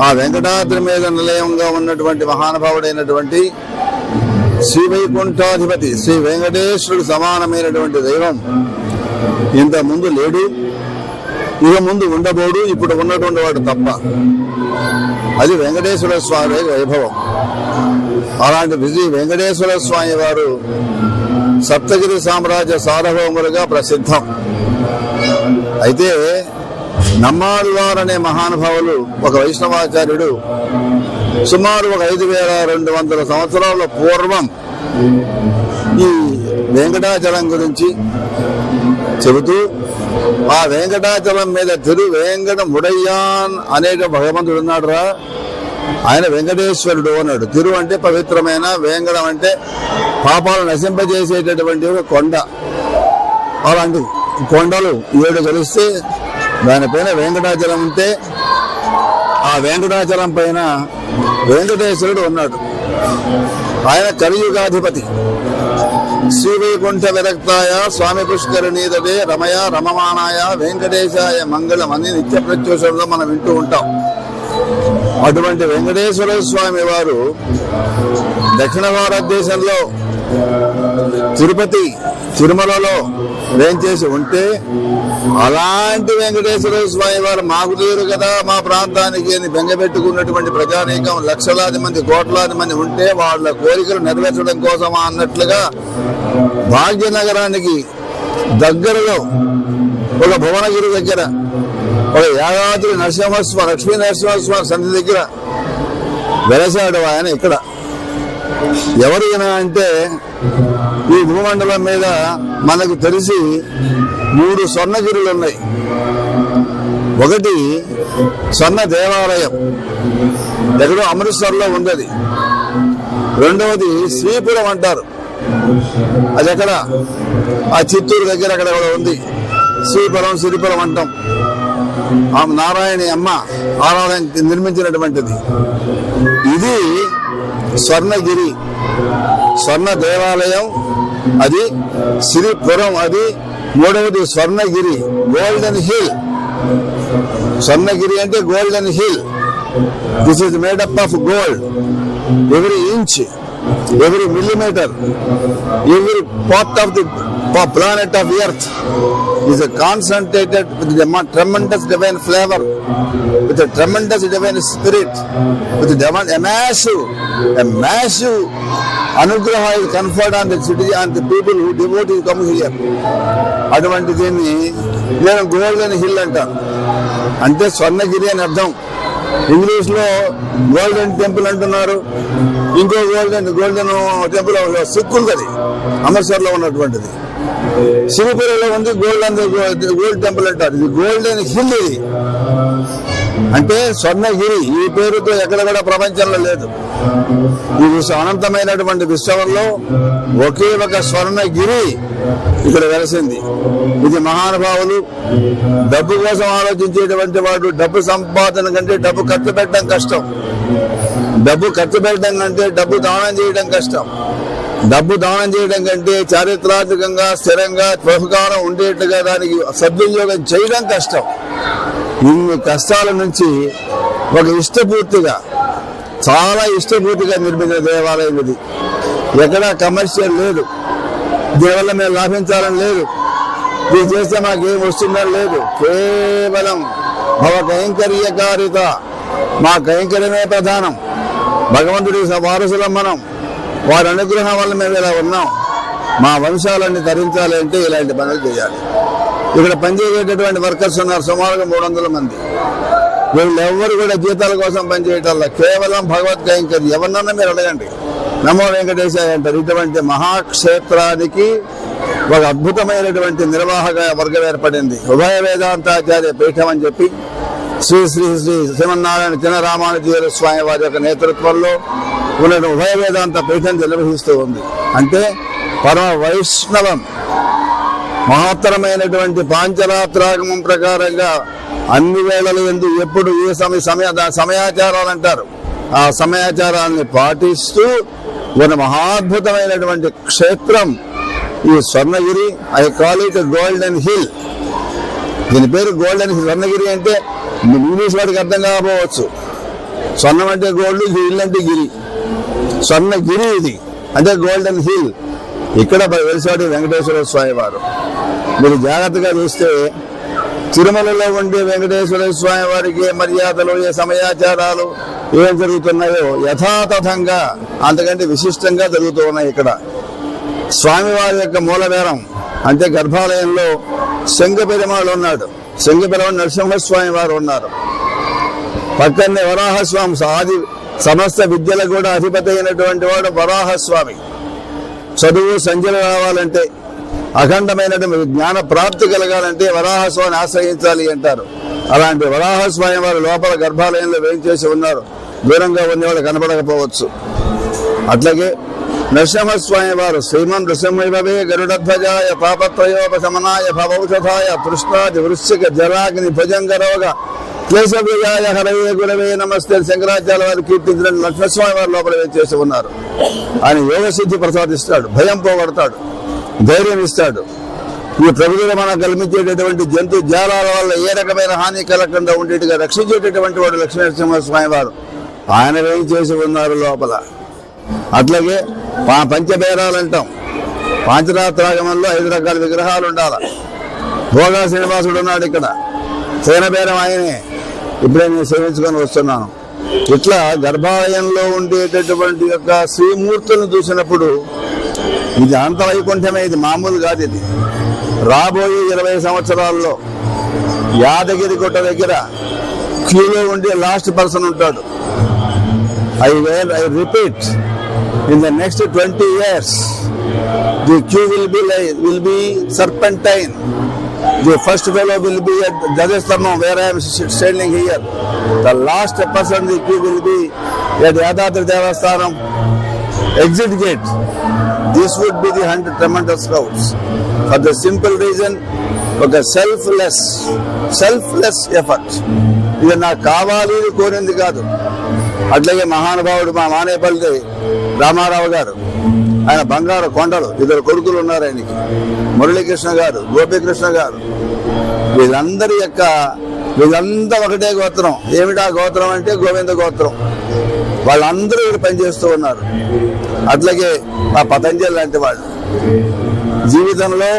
ఆ వెంకటాద్రి మీద నిలయంగా ఉన్నటువంటి మహానుభావుడైనటువంటి శ్రీ వైకుంఠాధిపతి శ్రీ వెంకటేశ్వరుడు సమానమైనటువంటి దైవం. ఇంత ముందు లేడు. ఇక ముందు ఉండబోడు. ఇప్పుడు ఉన్నటువంటి వాడు తప్ప. అది వెంకటేశ్వర స్వామి వైభవం. అలాంటి విజయ వెంకటేశ్వర స్వామి వారు సప్తగిరి సామ్రాజ్య సార్వభౌములుగా ప్రసిద్ధం. అయితే నమ్మాళ్వార్ అనే మహానుభావులు ఒక వైష్ణవాచార్యుడు సుమారు ఒక ఐదు వేల రెండు వందల సంవత్సరాల పూర్వం ఈ వెంకటాచలం గురించి చెబుతూ ఆ వెంకటాచలం మీద తిరు వెంకట ముడయ్యాన్ అనే భగవంతుడు ఉన్నాడురా ఆయన వెంకటేశ్వరుడు అన్నాడు. తిరు అంటే పవిత్రమైన? వెంకటం అంటే పాపాలు నశింపజేసేటటువంటి ఒక కొండ. అలాంటిది. కొండలు ఏడు కలిస్తే దానిపైన వెంకటాచలం ఉంటే ఆ వెంకటాచలం పైన వెంకటేశ్వరుడు ఉన్నాడు. ఆయన కలియుగాధిపతి. శ్రీవైకుంఠ విరక్తాయ స్వామి పుష్కరిణీదటే రమయ రమమానాయ వెంకటేశాయ మంగళం అని నిత్య ప్రత్యూషంలో మనం వింటూ ఉంటాం. అటువంటి వెంకటేశ్వర స్వామి వారు దక్షిణ భారతదేశంలో తిరుపతి తిరుమలలో వేంచేసి ఉంటే అలాంటి వెంకటేశ్వర స్వామి వారు మాకు లేరు కదా మా ప్రాంతానికి అని బెంగపెట్టుకున్నటువంటి ప్రజానీకం లక్షలాది మంది కోట్లాది మంది ఉంటే వాళ్ళ కోరికలు నెరవేర్చడం కోసమా అన్నట్లుగా భాగ్యనగరానికి దగ్గరలో ఒక భువనగిరి దగ్గర ఒక యాదాద్రి నరసింహస్వామి లక్ష్మీ నరసింహస్వామి సన్నిధి దగ్గర వెలసాడు ఆయన ఇక్కడ. ఎవరు అంటే ఈ భూమండలం మీద మనకు తెలిసి మూడు స్వర్ణగిరులు ఉన్నాయి. ఒకటి స్వర్ణ దేవాలయం. ఎక్కడో అమృత్సర్లో ఉంది రెండవది శ్రీపురం అంటారు. అది ఎక్కడ? ఆ చిత్తూరు దగ్గర అక్కడ కూడా ఉంది. శ్రీపురం శ్రీపురం అంటాం. ఆ నారాయణి అమ్మ ఆరాధన నిర్మించినటువంటిది. ఇది స్వర్ణగిరి. స్వర్ణ దేవాలయం అది సిరిపురం అది మూడవది స్వర్ణగిరి గోల్డెన్ హిల్ స్వర్ణగిరి అంటే golden hill this is made up of gold every inch every millimetre every part of the planet of earth is a concentrated with the tremendous divine flavor, with a tremendous divine spirit, with a, divine, a massive, a massive anugraha is conferred on the city and the people who devotee come here. అటువంటి దీన్ని నేను golden hill అంటాను అంటే స్వర్ణగిరి అని అర్థం ఇంగ్లీష్లో golden temple అంటున్నారు. ఇంకో గోల్డెన్ గోల్డెన్ టెంపుల్ సిక్కులు అది అమృత్సర్లో ఉన్నటువంటిది. సిరిపురంలో ఉంది గోల్డెన్ గోల్డ్ టెంపుల్ అంటారు. ఇది గోల్డెన్ హిల్ ఇది. అంటే స్వర్ణగిరి ఈ పేరుతో ఎక్కడ కూడా ప్రపంచంలో లేదు. ఈ అనంతమైనటువంటి విశ్వంలో ఒకే ఒక స్వర్ణగిరి ఇక్కడ వెలసింది. ఇది మహానుభావులు డబ్బు కోసం ఆలోచించేటువంటి వాడు డబ్బు సంపాదన కంటే డబ్బు ఖర్చు పెట్టడం కష్టం. డబ్బు ఖర్చు పెట్టడం కంటే డబ్బు దానం చేయడం కష్టం. డబ్బు దానం చేయడం కంటే చారిత్రాత్మకంగా స్థిరంగా ప్రభుకారం ఉండేట్టుగా దానికి సద్వినియోగం చేయడం కష్టం. ఇన్ని కష్టాల నుంచి ఒక ఇష్టపూర్తిగా చాలా ఇష్టపూర్తిగా నిర్మించిన దేవాలయం ఇది. ఎక్కడా కమర్షియల్ లేదు. దీనివల్ల మేము లాభించాలని లేదు. ఇది చేస్తే మాకేం వస్తుందని లేదు. కేవలం మా కైంకర్యకారిత మా కైంకర్యమే ప్రధానం. భగవంతుడి వారసులం మనం. వారి అనుగ్రహం వల్ల మేము ఇలా ఉన్నాం. మా వంశాలన్నీ తరించాలి అంటే ఇలాంటి పనులు చేయాలి. ఇక్కడ పనిచేసేటటువంటి వర్కర్స్ ఉన్నారు సుమారుగా మూడు వందల మంది. వీళ్ళెవ్వరు కూడా జీతాల కోసం పనిచేయటం కేవలం భగవద్ కైంకర్యం ఎవరినన్నా మీరు అడగండి. నమో వెంకటేశాయ అంటారు. ఇటువంటి మహాక్షేత్రానికి ఒక అద్భుతమైనటువంటి నిర్వాహక వర్గం ఏర్పడింది. ఉభయ వేదాంతాచార్య పీఠం అని చెప్పి శ్రీ శ్రీ శ్రీ శ్రీమన్నారాయణ చిన్న స్వామి వారి యొక్క నేతృత్వంలో ఉన్న ఉభయ వేదాంత పీఠం నిర్వహిస్తూ ఉంది. అంటే పరమ వైష్ణవం మహత్తరమైనటువంటి పాంచరాత్రాగమం ప్రకారంగా అన్ని వేళలు ఎందు ఎప్పుడు ఏ సమయ సమయ సమయాచారాలు అంటారు. ఆ సమయాచారాన్ని పాటిస్తూ మన మహాద్భుతమైనటువంటి క్షేత్రం ఈ Swarnagiri I call it golden hill. దీని పేరు గోల్డెన్ హిల్. స్వర్ణగిరి అంటే ఇంగ్లీష్ వాడికి అర్థం కాకపోవచ్చు. స్వర్ణం అంటే గోల్డ్ హిల్ అంటే గిరి. స్వర్ణగిరి ఇది. అంటే గోల్డెన్ హిల్. ఇక్కడ వెలిసాడు వెంకటేశ్వర స్వామి వారు. మీరు జాగ్రత్తగా చూస్తే తిరుమలలో ఉండే వెంకటేశ్వర స్వామి వారికి ఏ మర్యాదలు ఏ సమయాచారాలు ఏం జరుగుతున్నాయో యథాతథంగా అంతకంటే విశిష్టంగా జరుగుతూ ఉన్నాయి ఇక్కడ. స్వామివారి యొక్క మూలవేరం అంటే గర్భాలయంలో శంఖ పెరుమాళ్ళు ఉన్నాడు. శంఖ పెరుమాళ్ నరసింహస్వామి వారు ఉన్నారు. పక్కనే వరాహస్వామి ఆది సమస్త విద్యలకు కూడా అధిపతి అయినటువంటి వాడు వరాహస్వామి. చదువు సంజన రావాలంటే అఖండమైనటువంటి జ్ఞాన ప్రాప్తి కలగాలంటే వరాహస్వామిని ఆశ్రయించాలి అంటారు. అలాంటి వరాహస్వామి వారు లోపల గర్భాలయంలో వేయించేసి ఉన్నారు. దూరంగా ఉన్నవాళ్ళు కనపడకపోవచ్చు. అట్లాగే నృసింహస్వామి వారు శ్రీమన్ నృసింహవే గరుడధ్వజాయ పాపత్రయోపశమనాయ భవౌషధాయ తృష్ణాది వృశ్చిక జరాగ్ని భుజంగ రోగ కేశవ్యాయ హరవే గురవే నమస్తే శంకరాచార్య వారు కీర్తించిన లక్ష్మస్వామి వారు లోపల వేచేసి ఉన్నారు? ఆయన యోగ సిద్ధి ప్రసాదిస్తాడు భయం పోగొడతాడు ధైర్యం ఇస్తాడు. ఈ ప్రభుత్వం మనకు కల్పించేటటువంటి జంతు జాలాల వల్ల ఏ రకమైన హాని కలగకుండా ఉండేట్టుగా రక్షించేటటువంటి వాడు లక్ష్మీనరసింహ స్వామి వారు. ఆయన ఏం చేసి ఉన్నారు లోపల? అట్లాగే పా- పంచబేరాలు అంటాం పాంచరాత్రాగమంలో ఐదు రకాల విగ్రహాలు ఉండాలి. భోగా శ్రీనివాసుడు ఉన్నాడు ఇక్కడ. సేనబేరం ఆయనే. ఇప్పుడే నేను సేవించుకొని వస్తున్నాను. ఇట్లా గర్భాలయంలో ఉండేటటువంటి యొక్క శ్రీమూర్తులను చూసినప్పుడు ఇది అంత వైకుంఠమే ఇది మామూలు కాదు ఇది. రాబోయే ఇరవై సంవత్సరాల్లో యాదగిరి గుట్ట దగ్గర క్యూలో ఉండే లాస్ట్ పర్సన్ ఉంటాడు. I where I repeat in the next twenty years the queue will be will be serpentine the first fellow will be at Jajasthamam where I am standing here. The last person the queue will be at Yadadri Devasthanam exit gate. This would be the hundred tremendous crowds. For the simple reason, ఒక selfless selfless effort ఇది నాకు కావాలి ఇది కోరింది కాదు అట్లాగే మహానుభావుడు మా మానేపల్లి రామారావు గారు ఆయన బంగారు కొండలు. ఇద్దరు కొడుకులు ఉన్నారు ఆయనకి. మురళీకృష్ణ గారు గోపీకృష్ణ గారు. వీళ్ళందరి యొక్క వీళ్ళంతా ఒకటే గోత్రం. ఏమిటా గోత్రం అంటే గోవింద గోత్రం. వాళ్ళందరూ ఇక్కడ పనిచేస్తూ ఉన్నారు. అట్లాగే మా పతంజలి లాంటి వాళ్ళు. జీవితంలో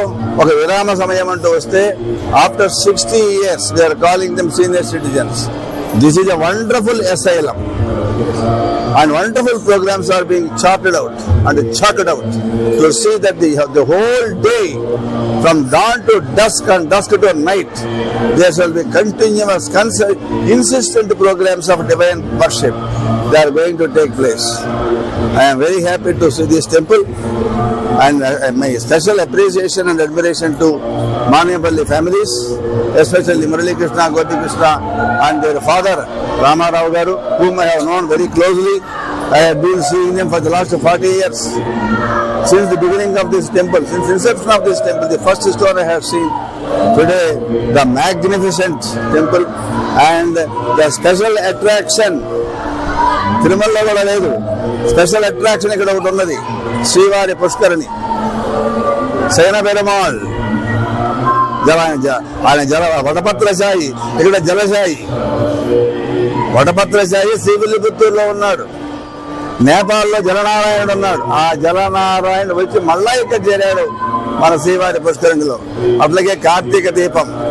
ఒక విరామ సమయం అంటూ వస్తే after sixty years they are calling them senior citizens this is a wonderful asylum and wonderful programs are being charted out and charted out. To see that the, the whole day from dawn to dusk and dusk to night there shall be continuous insistent programs of divine worship. They are going to take place. I am very happy to see this temple and my special appreciation and admiration to Maniyapalli families, especially Murali Krishna, Gopi Krishna, and their father Ramarao Garu, whom I have known very closely. I have been seeing them for the last 40 years. Since the beginning of this temple, since inception of this temple, the first stone I have seen. Today, the magnificent temple and the special attraction తిరుమలలో కూడా లేదు. Special attraction ఇక్కడ ఒకటి ఉన్నది. శ్రీవారి పుష్కరిణి. శయన పెరుమాళ్. జల జ- ఆయన జల వటపత్రశాయి. ఇక్కడ జలశాయి. వటపత్రశాయి శ్రీవిల్లిపుత్తూరులో ఉన్నాడు. నేపాల్లో జలనారాయణుడు ఉన్నాడు. ఆ జలనారాయణ వచ్చి మళ్ళా ఇక్కడ చేరాడు మన శ్రీవారి పుష్కరిణిలో. అట్లాగే కార్తీక దీపం.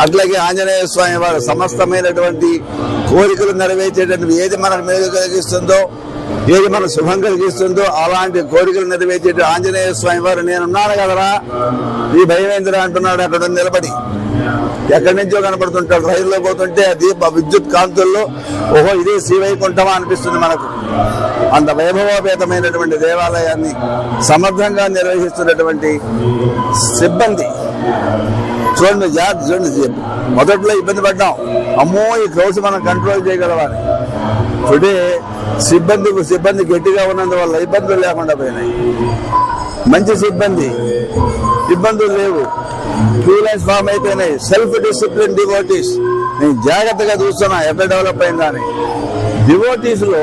అట్లాగే ఆంజనేయ స్వామి వారు సమస్తమైనటువంటి కోరికలు నెరవేర్చేటటువంటి ఏది మనకు మేలు కలిగిస్తుందో ఏది మన శుభం కలిగిస్తుందో అలాంటి కోరికలు నెరవేర్చేట ఆంజనేయ స్వామి వారు నేనున్నాను కదరా. ఈ భయమేంద్ర అంటున్నాడు అక్కడ నిలబడి. ఎక్కడి నుంచో కనపడుతుంటాడు. రైల్లో పోతుంటే ఆ దీప విద్యుత్ కాంతుల్లో ఓహో ఇదే శ్రీవైకుంఠమా అనిపిస్తుంది మనకు. అంత వైభవోపేతమైనటువంటి దేవాలయాన్ని సమర్థంగా నిర్వహిస్తున్నటువంటి సిబ్బంది చూడండి జాగ్రత్త చూడండి మొదట్లో ఇబ్బంది పడ్డాం. అమ్మో ఈ క్రౌడ్స్ మనం కంట్రోల్ చేయగలవాలి టుడే సిబ్బంది సిబ్బంది గట్టిగా ఉన్నందువల్ల ఇబ్బందులు లేకుండా పోయినాయి. మంచి సిబ్బంది. ఇబ్బందులు లేవు. క్యూ లైన్స్ ఫామ్ అయిపోయినాయి. సెల్ఫ్ డిసిప్లిన్ డివోటీస్ నేను జాగ్రత్తగా చూస్తున్నా ఎట్లా డెవలప్ అయిందా అని. డివోటీస్లో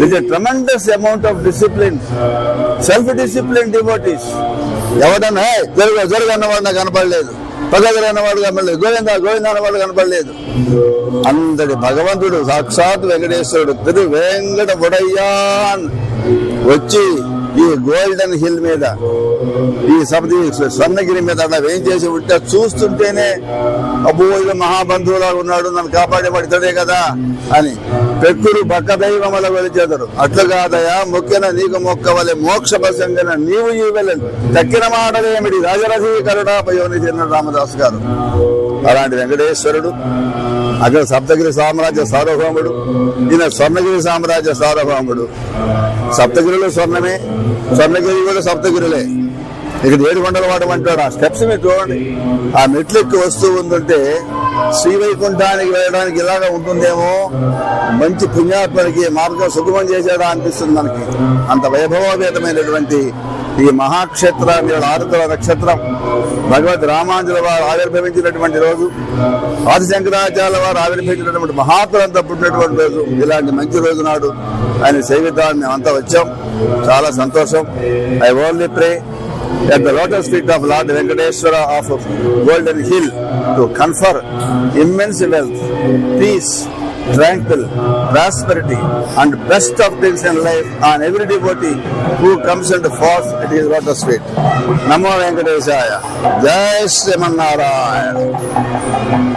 with a tremendous amount of discipline self discipline devotees ఎవడన్నా "ఏయ్, జరుగు జరుగు అన్నవాడు నాకు కనపడలేదు. పగదరు అన్నవాడు కనపడలేదు. గోవింద గోవింద అన్నవాడు కనపడలేదు. అంతటి భగవంతుడు సాక్షాత్ వెంకటేశ్వరుడు తిరు వెంకట ఉడయ్యాన్ వచ్చి ఈ గోల్డెన్ హిల్ మీద ఈ సపతి స్వర్ణగిరి మీద అలా ఏం చేసి ఉంటే చూస్తుంటేనే అబ్బో ఇది మహాబంధువులా ఉన్నాడు నన్ను కాపాడేవాడు కదా అని పెక్కుడు పక్క దైవముల వెలిచేదరు అట్లు కాదయా మొక్కిన నీకు మొక్కవలె మోక్ష ప్రసంగిన నీవు ఈ వెళ్ళను. తక్కిన మాటలేమిటి రాజరథీకరుడా పయోని చెందిన రామదాస్ గారు. అలాంటి వెంకటేశ్వరుడు అక్కడ సప్తగిరి సామ్రాజ్య సార్వభౌముడు. ఈయన స్వర్ణగిరి సామ్రాజ్య సార్వభౌముడు. సప్తగిరులు స్వర్ణమే స్వర్ణగిరి కూడా సప్తగిరులే. ఇక ఏడుకొండల వాడు అంటాడు ఆ స్టెప్స్ మీరు చూడండి. ఆ మెట్లు ఎక్కి వస్తూ ఉందంటే శ్రీవైకుంఠానికి వెళ్ళడానికి ఇలాగా ఉంటుందేమో? మంచి పుణ్యాత్మనికి మార్గం సుగమం చేశాడా అనిపిస్తుంది మనకి. అంత వైభవోపేతమైనటువంటి ఈ మహాక్షేత్రాన్ని ఇవాళ నక్షత్రం భగవద్ రామాంజుల వారు ఆవిర్భవించినటువంటి రోజు ఆది శంకరాచార్య వారు ఆవిర్భవించినటువంటి మహాత్ములంతా పుట్టినటువంటి రోజు ఇలాంటి మంచి రోజు నాడు ఆయన సేవితాన్ని మేమంతా వచ్చాం. చాలా సంతోషం. I only pray at the lotus feet of Lord Venkateswara of Golden Hill to confer immense wealth, peace, tranquil, prosperity, and best of things in life on every devotee who comes and falls at his lotus feet. Namo Venkatesaya. Jai Sriman Narayana.